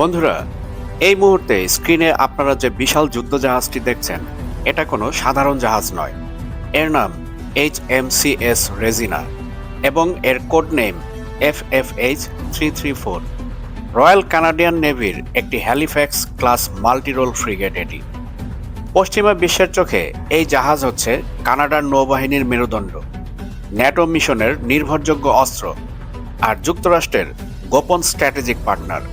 বন্ধুরা, এই মুহূর্তে স্ক্রিনে আপনারা যে বিশাল যুদ্ধ জাহাজটি দেখছেন, এটা কোনো সাধারণ জাহাজ নয়। এর নাম H M C S Regina এবং এর code name F F H three three four. Royal Canadian নেভির একটি হ্যালিফ্যাক্স ক্লাস মাল্টিরোল ফ্রিগেট এটি। পশ্চিমা বিশ্বের চোখে এই জাহাজ হচ্ছে কানাডার নৌবাহিনীর মেরুদণ্ড। ন্যাটো মিশনের নির্ভরযোগ্য অস্ত্র আর যুক্তরাষ্ট্রের গোপন স্ট্র্যাটেজিক পার্টনার।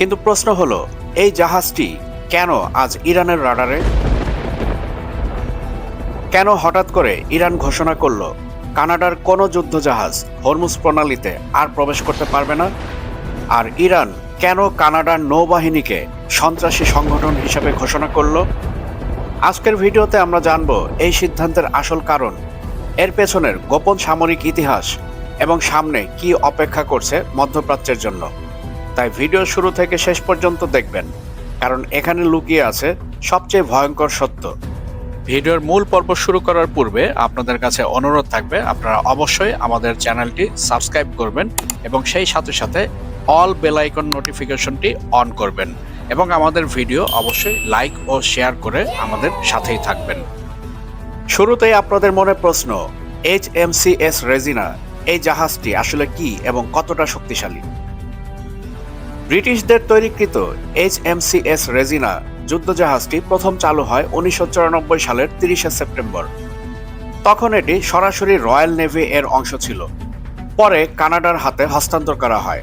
কিন্তু প্রশ্ন হলো, এই জাহাজটি কেন আজ ইরানের রাডারে? কেন হঠাৎ করে ইরান ঘোষণা করল, কানাডার কোনো যুদ্ধ জাহাজ হরমুজ প্রণালীতে আর প্রবেশ করতে পারবে না? আর ইরান কেন কানাডার নৌবাহিনীকে সন্ত্রাসী সংগঠন হিসেবে ঘোষণা করল? আজকের ভিডিওতে আমরা জানব এই সিদ্ধান্তের আসল কারণ, এর পেছনের গোপন সামরিক ইতিহাস এবং সামনে কি অপেক্ষা করছে মধ্যপ্রাচ্যের জন্য। তাই ভিডিও শুরু থেকে শেষ পর্যন্ত দেখবেন, কারণ এখানে লুকিয়ে আছে সবচেয়ে ভয়ঙ্কর সত্য। ভিডিওর মূল পর্ব শুরু করার পূর্বে আপনাদের কাছে অনুরোধ থাকবে, আপনারা অবশ্যই আমাদের চ্যানেলটি সাবস্ক্রাইব করবেন এবং সেই সাথে সাথে অল বেল আইকন নোটিফিকেশনটি অন করবেন এবং আমাদের ভিডিও অবশ্যই লাইক ও শেয়ার করে আমাদের সাথেই থাকবেন। শুরুতেই আপনাদের মনে প্রশ্ন, H M C S Regina, এই জাহাজটি আসলে কি এবং কতটা শক্তিশালী? ব্রিটিশদের তৈরিকৃত H M C S Regina যুদ্ধজাহাজটি প্রথম চালু হয় উনিশশো চুরানব্বই সালের তিরিশে সেপ্টেম্বর। তখন এটি সরাসরি রয়্যাল নেভি এর অংশ ছিল। পরে কানাডার হাতে হস্তান্তর করা হয়।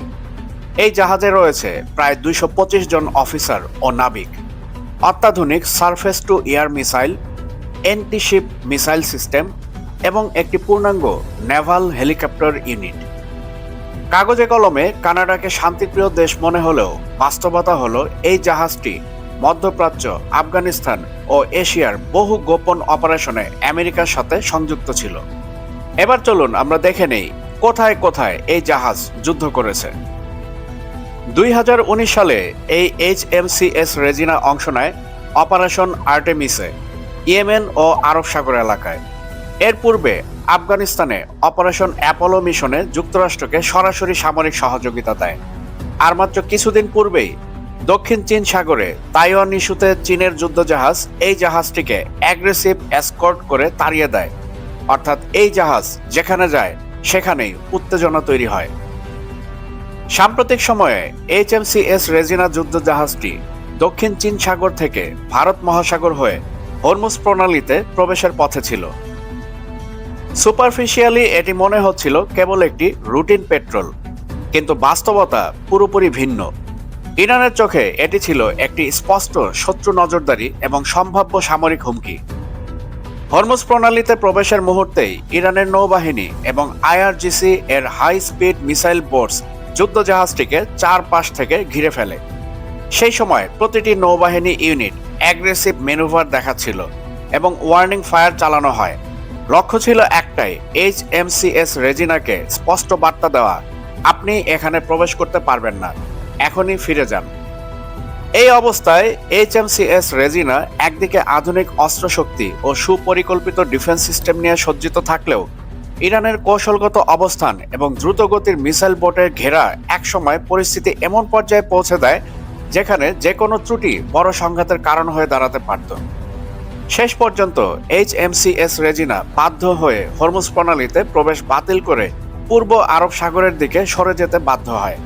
এই জাহাজে রয়েছে প্রায় দুইশো পঁচিশ জন অফিসার ও নাবিক। অত্যাধুনিক surface to air missile antiship missile system এবং একটি পূর্ণাঙ্গ নেভাল হেলিকপ্টার ইউনিট। কাগজে কলমে কানাডাকে শান্তিপ্রিয় দেশ মনে হলেও বাস্তবতা হলো এই জাহাজটি মধ্যপ্রাচ্য, আফগানিস্তান ও এশিয়ার বহু গোপন অপারেশনে আমেরিকার সাথে সংযুক্ত ছিল। এবার চলুন আমরা দেখে নেই কোথায় কোথায় এই জাহাজ যুদ্ধ করেছে। দুই হাজার উনিশ সালে এই H M C S Regina অংশ নেয় অপারেশন আর্টেমিসে, ইয়েমেন ও আরব সাগর এলাকায়। এর পূর্বে আফগানিস্তানে অপারেশন অ্যাপোলো মিশনে যুক্তরাষ্ট্রকে সরাসরি সামরিক সহযোগিতা দেয়। আর মাত্র কিছুদিন পূর্বেই দক্ষিণ চীন সাগরে তাইওয়ান ইস্যুতে চীনের যুদ্ধজাহাজ এই জাহাজটিকে অ্যাগ্রেসিভ এসকর্ট করে তাড়িয়ে দেয়। অর্থাৎ এই জাহাজ যেখানে যায়, সেখানেই উত্তেজনা তৈরি হয়। সাম্প্রতিক সময়ে H M C S Regina যুদ্ধজাহাজটি দক্ষিণ চীন সাগর থেকে ভারত মহাসাগর হয়ে হরমুজ প্রণালীতে প্রবেশের পথে ছিল। সুপারফিশিয়ালি এটি মনে হচ্ছিল কেবল একটি রুটিন পেট্রোল, কিন্তু বাস্তবতা পুরোপুরি ভিন্ন। ইরানের চোখে এটি ছিল একটি স্পষ্ট শত্রু নজরদারি এবং সম্ভাব্য সামরিক হুমকি। হরমুজ প্রণালীতে প্রবেশের মুহূর্তেই ইরানের নৌবাহিনী এবং আইআরজিসি এর হাই স্পিড মিসাইল বোর্ডস যুদ্ধজাহাজটিকে চার পাশ থেকে ঘিরে ফেলে। সেই সময় প্রতিটি নৌবাহিনী ইউনিট অ্যাগ্রেসিভ মেনুভার দেখাচ্ছিল এবং ওয়ার্নিং ফায়ার চালানো হয়। লক্ষ্য ছিল একটাই, এইচ এম সি এস রেজিনাকে স্পষ্ট বার্তা দেওয়া। আপনি এখানে প্রবেশ করতে পারবেন না। এখনই ফিরে যান। এই অবস্থায় H M C S Regina একদিকে আধুনিক অস্ত্রশক্তি ও সুপরিকল্পিত ডিফেন্স সিস্টেম নিয়ে সজ্জিত থাকলেও ইরানের কৌশলগত অবস্থান এবং দ্রুতগতির মিসাইল বোটের ঘেরা একসময় পরিস্থিতি এমন পর্যায়ে পৌঁছে দেয়, যেখানে যে কোনো ত্রুটি বড় সংঘাতের কারণ হয়ে দাঁড়াতে পারত। শেষ পর্যন্ত H M C S Regina বাধ্য হয়ে হরমুজ প্রণালীতে প্রবেশ বাতিল করে পূর্ব আরব সাগরের দিকে সরে যেতে বাধ্য হয়।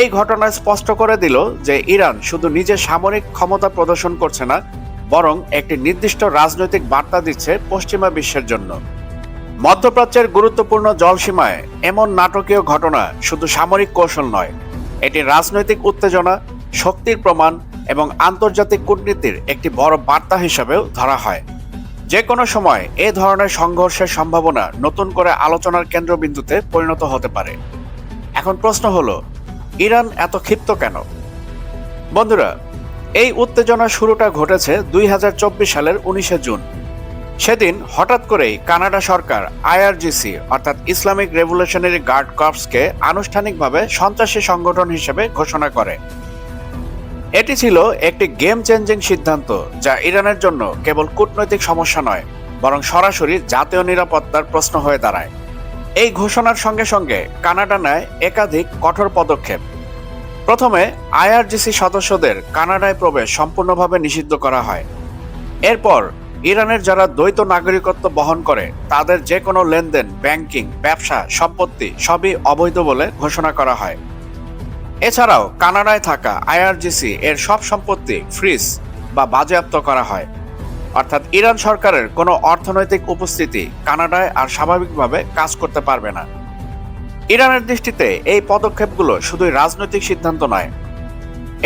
এই ঘটনা স্পষ্ট করে দিল যে ইরান শুধু নিজের সামরিক ক্ষমতা প্রদর্শন করছে না, বরং একটি নির্দিষ্ট রাজনৈতিক বার্তা দিচ্ছে পশ্চিমা বিশ্বের জন্য। মধ্যপ্রাচ্যের গুরুত্বপূর্ণ জলসীমায় এমন নাটকীয় ঘটনা শুধু সামরিক কৌশল নয়, এটি রাজনৈতিক উত্তেজনা, শক্তির প্রমাণ এবং আন্তর্জাতিক কূটনীতির একটি বড় বার্তা হিসাবেও ধরা হয়। যে কোনো সময় এ ধরনের সংঘর্ষের সম্ভাবনা নতুন করে আলোচনার কেন্দ্রবিন্দুতে পরিণত হতে পারে। এখন প্রশ্ন হলো, ইরান এত ক্ষিপ্ত কেন? বন্ধুরা, এই উত্তেজনার শুরুটা ঘটেছে দুই হাজার চব্বিশ সালের উনিশে জুন। সেদিন হঠাৎ করেই কানাডা সরকার আইআরজিসি, অর্থাৎ ইসলামিক রেভলিউশনারি গার্ড কর্পসকে আনুষ্ঠানিকভাবে সন্ত্রাসী সংগঠন হিসেবে ঘোষণা করে। এটি ছিল একটি গেম চেঞ্জিং সিদ্ধান্ত যা ইরানের জন্য কেবল কূটনৈতিক সমস্যা নয়, বরং সরাসরি জাতীয় নিরাপত্তার প্রশ্ন হয়ে দাঁড়ায়। এই ঘোষণার সঙ্গে সঙ্গে কানাডা নেয় একাধিক কঠোর পদক্ষেপ। প্রথমে আইআরজিসি সদস্যদের কানাডায় প্রবেশ সম্পূর্ণভাবে নিষিদ্ধ করা হয়। এরপর ইরানের যারা দ্বৈত নাগরিকত্ব বহন করে, তাদের যে কোনো লেনদেন, ব্যাংকিং, ব্যবসা, সম্পত্তি সবই অবৈধ বলে ঘোষণা করা হয়। এছাড়াও কানাডায় থাকা আইআরজিসি এর সব সম্পত্তি ফ্রিজ বা বাজেয়াপ্ত করা হয়। অর্থাৎ ইরান সরকারের কোনো অর্থনৈতিক উপস্থিতি কানাডায় আর স্বাভাবিকভাবে কাজ করতে পারবে না। ইরানের দৃষ্টিতে এই পদক্ষেপগুলো শুধুই রাজনৈতিক সিদ্ধান্ত নয়,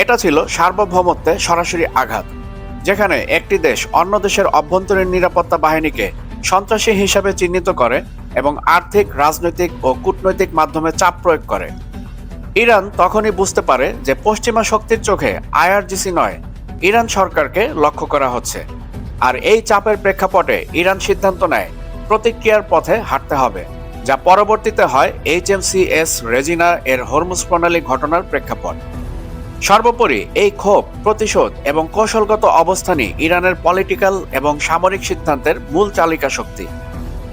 এটা ছিল সার্বভৌমত্বে সরাসরি আঘাত, যেখানে একটি দেশ অন্য দেশের অভ্যন্তরীণ নিরাপত্তা বাহিনীকে সন্ত্রাসী হিসাবে চিহ্নিত করে এবং আর্থিক, রাজনৈতিক ও কূটনৈতিক মাধ্যমে চাপ প্রয়োগ করে। ইরান তখনই বুঝতে পারে যে পশ্চিমা শক্তির চোখে আইআরজিসি নয়, ইরান সরকারকে লক্ষ্য করা হচ্ছে। আর এই চাপের প্রেক্ষাপটে ইরান সিদ্ধান্ত নেয়, প্রতিক্রিয়ার পথে হাঁটতে হবে, যা পরবর্তীতে হয় এইচএমসিএস রেজিনা এর হরমুজ প্রণালী ঘটনার প্রেক্ষাপট। সর্বোপরি এই ক্ষোভ, প্রতিশোধ এবং কৌশলগত অবস্থানই ইরানের পলিটিক্যাল এবং সামরিক সিদ্ধান্তের মূল চালিকা শক্তি।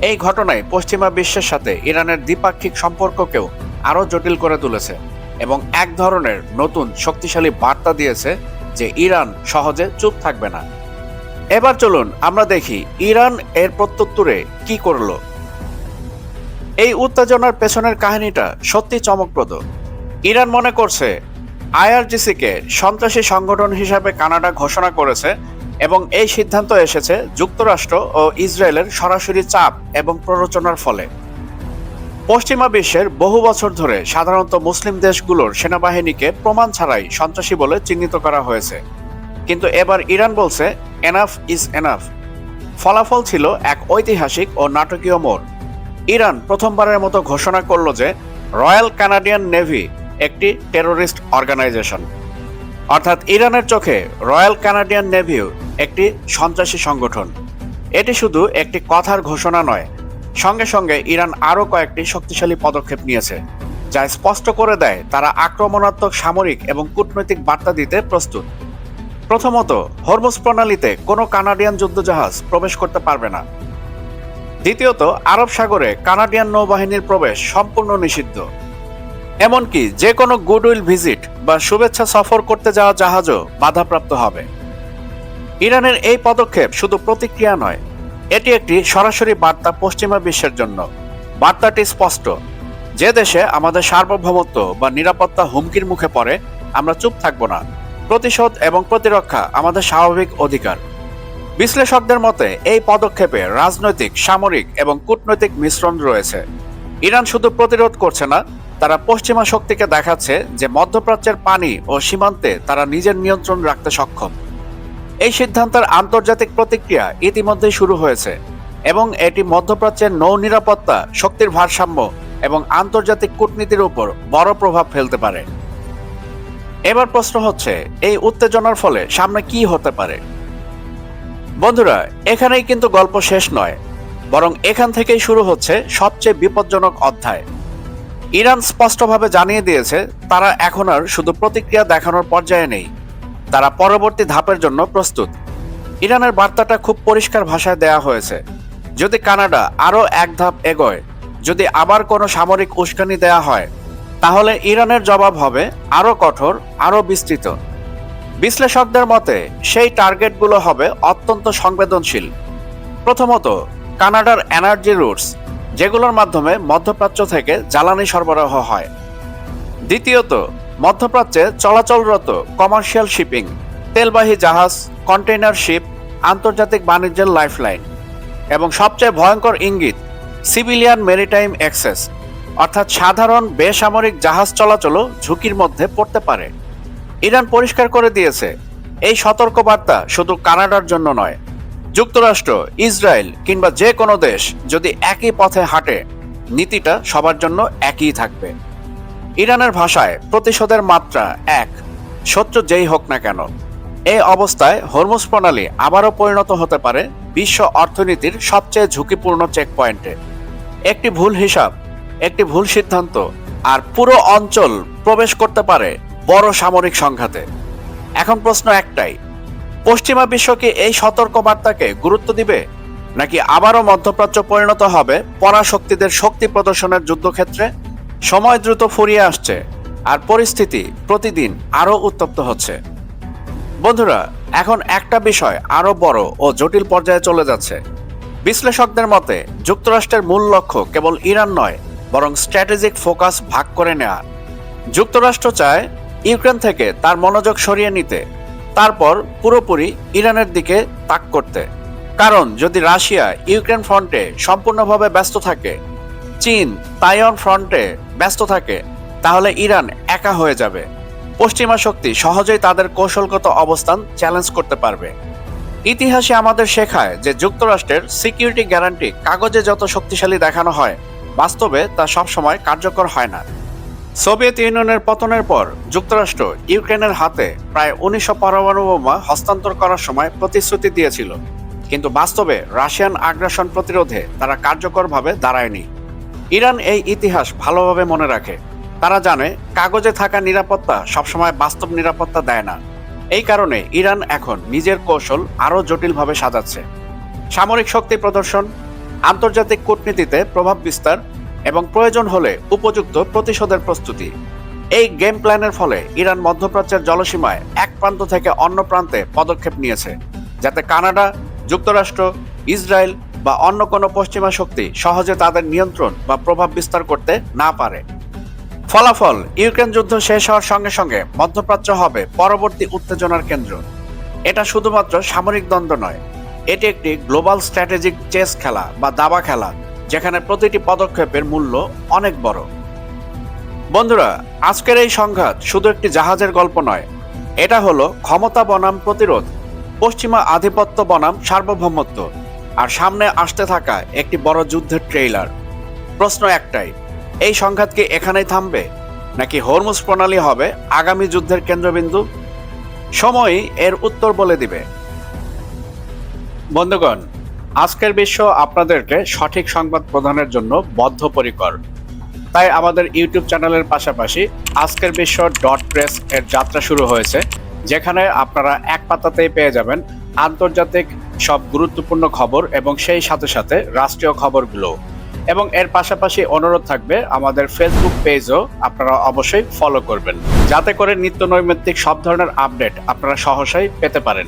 এই ঘটনায় পশ্চিমা বিশ্বের সাথে ইরানের দ্বিপাক্ষিক সম্পর্ককেও আরও জটিল করে তুলেছে এবং এক ধরনের নতুন শক্তিশালী বার্তা দিয়েছে যে ইরান সহজে চুপ থাকবে না। এবার চলুন আমরা দেখি ইরান এর প্রত্যুত্তরে কি করল। এই উত্তেজনার পেছনের কাহিনীটা সত্যি চমকপ্রদ। ইরান মনে করছে আইআরজিসিকে সন্ত্রাসী সংগঠন হিসাবে কানাডা ঘোষণা করেছে এবং এই সিদ্ধান্ত এসেছে যুক্তরাষ্ট্র ও ইসরায়েলের সরাসরি চাপ এবং প্ররোচনার ফলে। পশ্চিমা বিশ্বের বহু বছর ধরে সাধারণত মুসলিম দেশগুলোর সেনাবাহিনীকে প্রমাণ ছাড়াই সন্ত্রাসী বলে চিহ্নিত করা হয়েছে। কিন্তু এবার ইরান বলছে এনাফ ইজ এনাফ ফলাফল ছিল এক ঐতিহাসিক ও নাটকীয় মোড়। ইরান প্রথমবারের মতো ঘোষণা করল যে রয়্যাল কানাডিয়ান নেভি একটি টেরোরিস্ট অর্গানাইজেশন অর্থাৎ ইরানের চোখে রয়্যাল কানাডিয়ান নেভিও একটি সন্ত্রাসী সংগঠন। এটি শুধু একটি কথার ঘোষণা নয় সঙ্গে সঙ্গে ইরান আরও কয়েকটি শক্তিশালী পদক্ষেপ নিয়েছে, যা স্পষ্ট করে দেয় তারা আক্রমণাত্মক সামরিক এবং কূটনৈতিক বার্তা দিতে প্রস্তুত। প্রথমত, হরমুজ প্রণালীতে কোনো কানাডিয়ান যুদ্ধজাহাজ প্রবেশ করতে পারবে না। দ্বিতীয়ত, আরব সাগরে কানাডিয়ান নৌবাহিনীর প্রবেশ সম্পূর্ণ নিষিদ্ধ। এমনকি যে কোনো গুডউইল ভিজিট বা শুভেচ্ছা সফর করতে যাওয়া জাহাজও বাধাপ্রাপ্ত হবে। ইরানের এই পদক্ষেপ শুধু প্রতিক্রিয়া নয় এটি একটি সরাসরি বার্তা পশ্চিমা বিশ্বের জন্য। বার্তাটি স্পষ্ট। যে দেশে আমাদের সার্বভৌমত্ব বা নিরাপত্তা হুমকির মুখে পড়ে, আমরা চুপ থাকব না। প্রতিশোধ এবং প্রতিরক্ষা আমাদের স্বাভাবিক অধিকার। বিশ্লেষকদের মতে, এই পদক্ষেপে রাজনৈতিক, সামরিক এবং কূটনৈতিক মিশ্রণ রয়েছে। ইরান শুধু প্রতিরোধ করছে না, তারা পশ্চিমা শক্তিকে দেখাচ্ছে যে মধ্যপ্রাচ্যের পানি ও সীমান্তে তারা নিজের নিয়ন্ত্রণ রাখতে সক্ষম। এই সিদ্ধান্তের আন্তর্জাতিক প্রতিক্রিয়া ইতিমধ্যেই শুরু হয়েছে এবং এটি মধ্যপ্রাচ্যের নৌ নিরাপত্তা শক্তির ভারসাম্য এবং আন্তর্জাতিক কূটনীতির উপর বড় প্রভাব ফেলতে পারে। এবার প্রশ্ন হচ্ছে, এই উত্তেজনার ফলে সামনে কি হতে পারে? বন্ধুরা, এখানেই কিন্তু গল্প শেষ নয়, বরং এখান থেকেই শুরু হচ্ছে সবচেয়ে বিপজ্জনক অধ্যায়। ইরান স্পষ্টভাবে জানিয়ে দিয়েছে, তারা এখন আর শুধু প্রতিক্রিয়া দেখানোর পর্যায়ে নেই। তারা পরবর্তী ধাপের জন্য প্রস্তুত। ইরানের বার্তাটা খুব পরিষ্কার ভাষায় দেয়া হয়েছে। যদি কানাডা আরও এক ধাপ এগোয়, যদি আবার কোনো সামরিক উস্কানি দেয়া হয়, তাহলে ইরানের জবাব হবে আরও কঠোর, আরও বিস্তৃত। বিশ্লেষকদের মতে, সেই টার্গেটগুলো হবে অত্যন্ত সংবেদনশীল। প্রথমত, কানাডার এনার্জি রুটস, যেগুলোর মাধ্যমে মধ্যপ্রাচ্য থেকে জ্বালানি সরবরাহ হয়। দ্বিতীয়ত মধ্যপ্রাচ্যে চলাচলরত কমার্শিয়াল শিপিং তেলবাহী জাহাজ কন্টেইনার শিপ আন্তর্জাতিক বাণিজ্যের লাইফলাইন এবং সবচেয়ে ভয়ঙ্কর ইঙ্গিত সিভিলিয়ান মেরিটাইম অ্যাক্সেস অর্থাৎ সাধারণ বেসামরিক জাহাজ চলাচলও ঝুঁকির মধ্যে পড়তে পারে। ইরান পরিষ্কার করে দিয়েছে, এই সতর্কবার্তা শুধু কানাডার জন্য নয়, যুক্তরাষ্ট্র, ইসরায়েল কিংবা যে কোনো দেশ যদি একই পথে হাঁটে, নীতিটা সবার জন্য একই থাকবে। ইরানের ভাষায় প্রতিশোধের মাত্রা এক। শত্রু যেই হোক না কেন। এই অবস্থায় হরমুজ প্রণালী আবারও পরিণত হতে পারে বিশ্ব অর্থনীতির সবচেয়ে ঝুঁকিপূর্ণ চেকপয়েন্টে একটি ভুল হিসাব, একটি ভুল সিদ্ধান্ত, আর পুরো অঞ্চল প্রবেশ করতে পারে বড় সামরিক সংঘাতে। এখন প্রশ্ন একটাই, পশ্চিমা বিশ্ব কি এই সতর্ক বার্তাকে গুরুত্ব দিবে? নাকি আবারও মধ্যপ্রাচ্য পরিণত হবে পরাশক্তিদের শক্তি প্রদর্শনের যুদ্ধক্ষেত্রে? সময় দ্রুত ফুরিয়ে আসছে আর পরিস্থিতি প্রতিদিন আরও উত্তপ্ত হচ্ছে। বন্ধুরা, এখন একটা বিষয় আরও বড় ও জটিল পর্যায়ে চলে যাচ্ছে। বিশ্লেষকদের মতে, যুক্তরাষ্ট্রের মূল লক্ষ্য কেবল ইরান নয়, বরং স্ট্র্যাটেজিক ফোকাস ভাগ করে নেওয়া যুক্তরাষ্ট্র চায় ইউক্রেন থেকে তার মনোযোগ সরিয়ে নিতে, তারপর পুরোপুরি ইরানের দিকে তাক করতে। কারণ যদি রাশিয়া ইউক্রেন ফ্রন্টে সম্পূর্ণভাবে ব্যস্ত থাকে চীন তাইওয়ান ফ্রন্টে ব্যস্ত থাকে, তাহলে ইরান একা হয়ে যাবে। পশ্চিমা শক্তি সহজেই তাদের কৌশলগত অবস্থান চ্যালেঞ্জ করতে পারবে। ইতিহাসে আমাদের শেখায় যে যুক্তরাষ্ট্রের সিকিউরিটি গ্যারান্টি কাগজে যত শক্তিশালী দেখানো হয়, বাস্তবে তা সবসময় কার্যকর হয় না। সোভিয়েত ইউনিয়নের পতনের পর যুক্তরাষ্ট্র ইউক্রেনের হাতে প্রায় উনিশশো পরমাণু বোমা হস্তান্তর করার সময় প্রতিশ্রুতি দিয়েছিল। কিন্তু বাস্তবে রাশিয়ান আগ্রাসন প্রতিরোধে তারা কার্যকরভাবে দাঁড়ায়নি। ইরান এই ইতিহাস ভালোভাবে মনে রাখে। তারা জানে, কাগজে থাকা নিরাপত্তা সবসময় বাস্তব নিরাপত্তা দেয় না। এই কারণে ইরান এখন নিজের কৌশল আরও জটিলভাবে সাজাচ্ছে। সামরিক শক্তি প্রদর্শন, আন্তর্জাতিক কূটনীতিতে প্রভাব বিস্তার এবং প্রয়োজন হলে উপযুক্ত প্রতিশোধের প্রস্তুতি। এই গেম প্ল্যানের ফলে ইরান মধ্যপ্রাচ্যের জলসীমায় এক প্রান্ত থেকে অন্য প্রান্তে পদক্ষেপ নিয়েছে, যাতে কানাডা, যুক্তরাষ্ট্র, ইসরায়েল বা অন্য কোনো পশ্চিমা শক্তি সহজে তাদের নিয়ন্ত্রণ বা প্রভাব বিস্তার করতে না পারে। ফলাফল, ইউক্রেন যুদ্ধ শেষ হওয়ার সঙ্গে সঙ্গে মধ্যপ্রাচ্য হবে পরবর্তী উত্তেজনার কেন্দ্র। এটা শুধুমাত্র সামরিক দ্বন্দ্ব নয়, এটি একটি গ্লোবাল স্ট্র্যাটেজিক চেস খেলা বা দাবা খেলা, যেখানে প্রতিটি পদক্ষেপের মূল্য অনেক বড়। বন্ধুরা, আজকের এই সংঘাত শুধু একটি জাহাজের গল্প নয়, এটা হলো ক্ষমতা বনাম প্রতিরোধ, পশ্চিমা আধিপত্য বনাম সার্বভৌমত্ব। আর সামনে আসতে থাকা একটি বড় যুদ্ধের ট্রেইলার। প্রশ্ন একটাই, এই সংঘাত কি এখানেই থামবে, নাকি হরমুজ প্রণালী হবে আগামী যুদ্ধের কেন্দ্রবিন্দু? সময়ই এর উত্তর বলে দিবে। বন্ধুগণ, আজকের বিশ্ব আপনাদেরকে সঠিক সংবাদ প্রদানের জন্য বদ্ধপরিকর। তাই আমাদের ইউটিউব চ্যানেলের পাশাপাশি আজকের বিশ্ব ডট প্রেস এর যাত্রা শুরু হয়েছে, যেখানে আপনারা এক পাতাতেই পেয়ে যাবেন আন্তর্জাতিক সব গুরুত্বপূর্ণ খবর এবং সেই সাথে সাথে রাষ্ট্রীয় খবরগুলো। এবং এর পাশাপাশি অনুরোধ থাকবে আমাদের ফেসবুক পেজও আপনারা অবশ্যই ফলো করবেন। যাতে করে নিত্য নৈমিত্তিক সব ধরনের আপডেট আপনারা সহসাই পেতে পারেন।